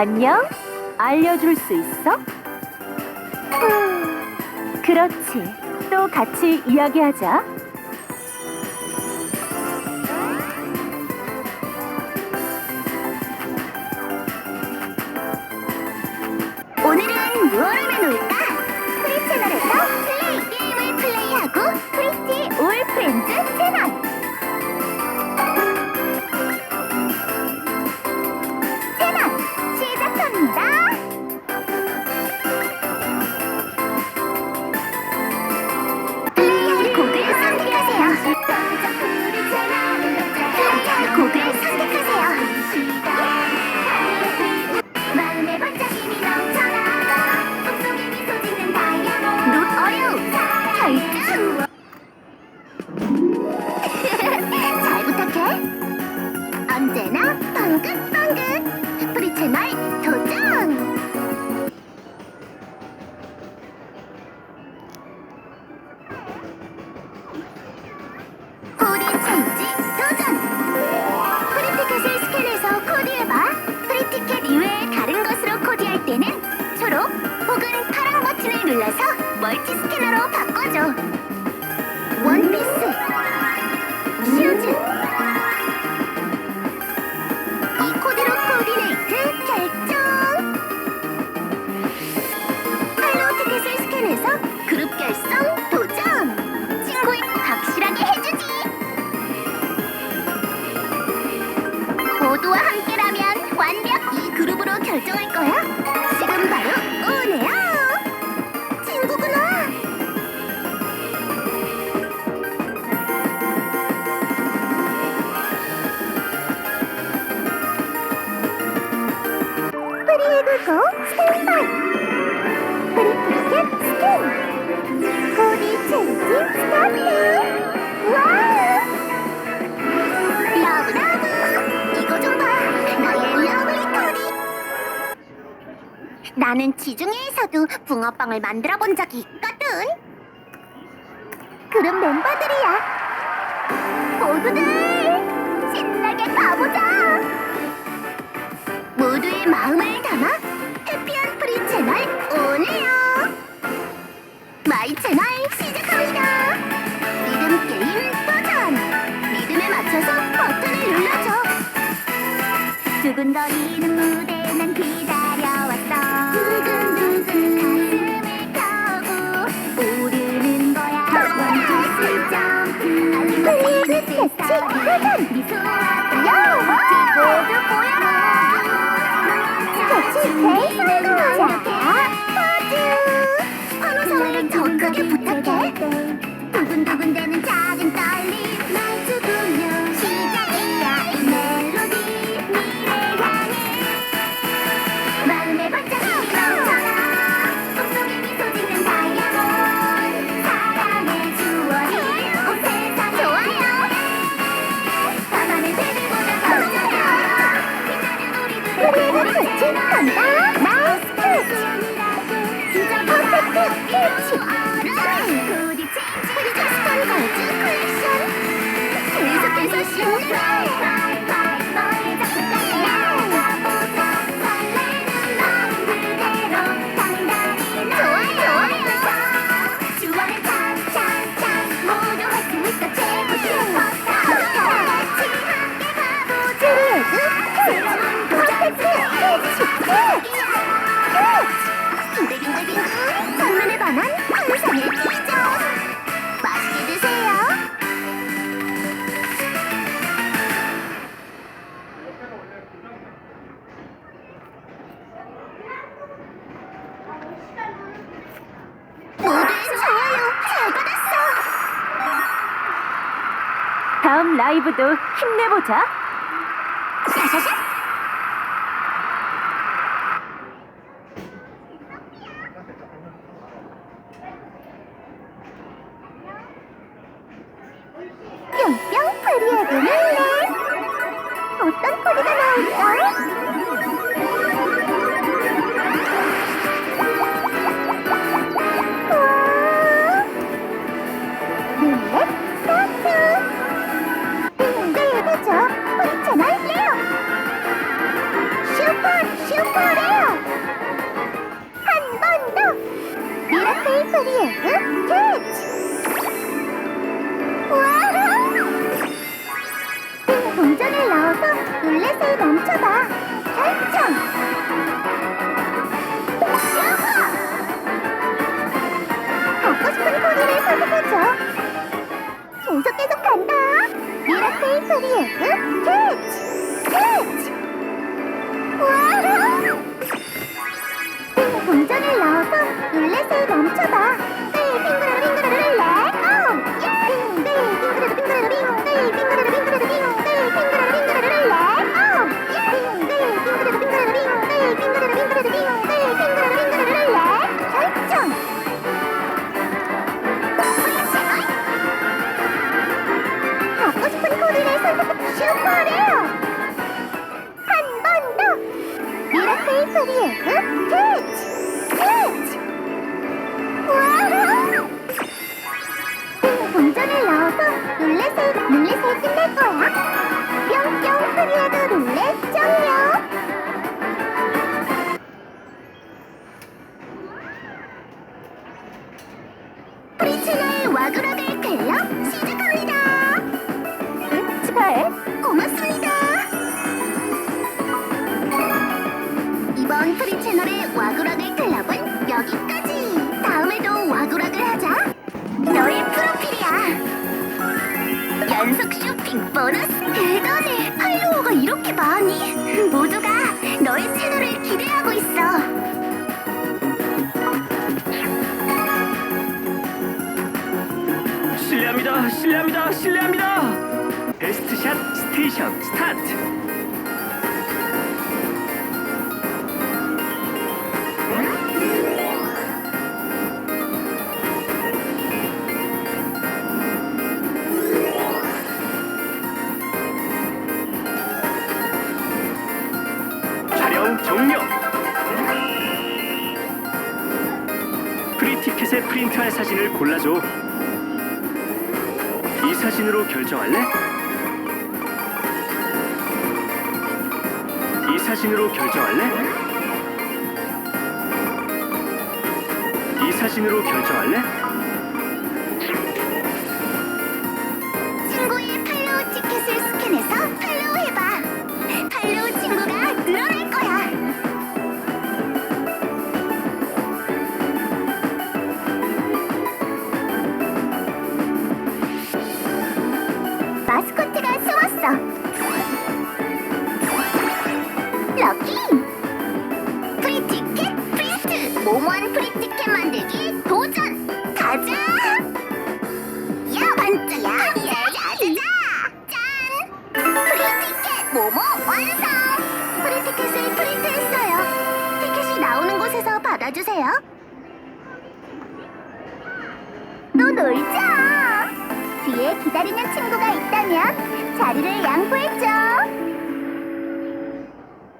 안녕? 알려줄 수 있어? 그렇지. 또 같이 이야기하자. 참지 도전! 프리티켓을 스캔해서 코디해봐. 프리티켓 이외의 다른 것으로 코디할 때는 초록 혹은 파랑 버튼을 눌러서 멀티 스캐너로 바꿔줘. 원피스! 모두와 함께라면 완벽 이 그룹으로 결정할 거야. 지금 바로 오네요. 친구구나. 프리의 고고 스테이 나는 지중해에서도 붕어빵을 만들어 본 적이 있거든. 그럼 멤버들이야. 모두들 신나게 가보자. 모두의 마음을 真可爱 다음 라이브도 힘내보자. 샤샤샤! 뿅뿅 파리하고 놀래 네. 어떤 코드가 나올까? Oh, yeah. 와그라벨 텔러 시작합니다 응, 축하해. 고맙습니다. 이번 프리 채널의 와그락을 클럽은 여기까지. 다음에도 와그락을 하자. 너의 프로필이야. 연속 쇼핑 보너스 대단 실례합니다, 실례합니다, 실례합니다. 베스트샷 스테이션 스타트. 촬영 종료. 프리티켓에 프린트할 사진을 골라줘. 이 사진으로 결정할래? 이 사진으로 결정할래? 이 사진으로 결정할래? 모모 완성 프리티켓을 프린트했어요. 티켓이 나오는 곳에서 받아주세요. 또 놀자. 뒤에 기다리는 친구가 있다면 자리를 양보해줘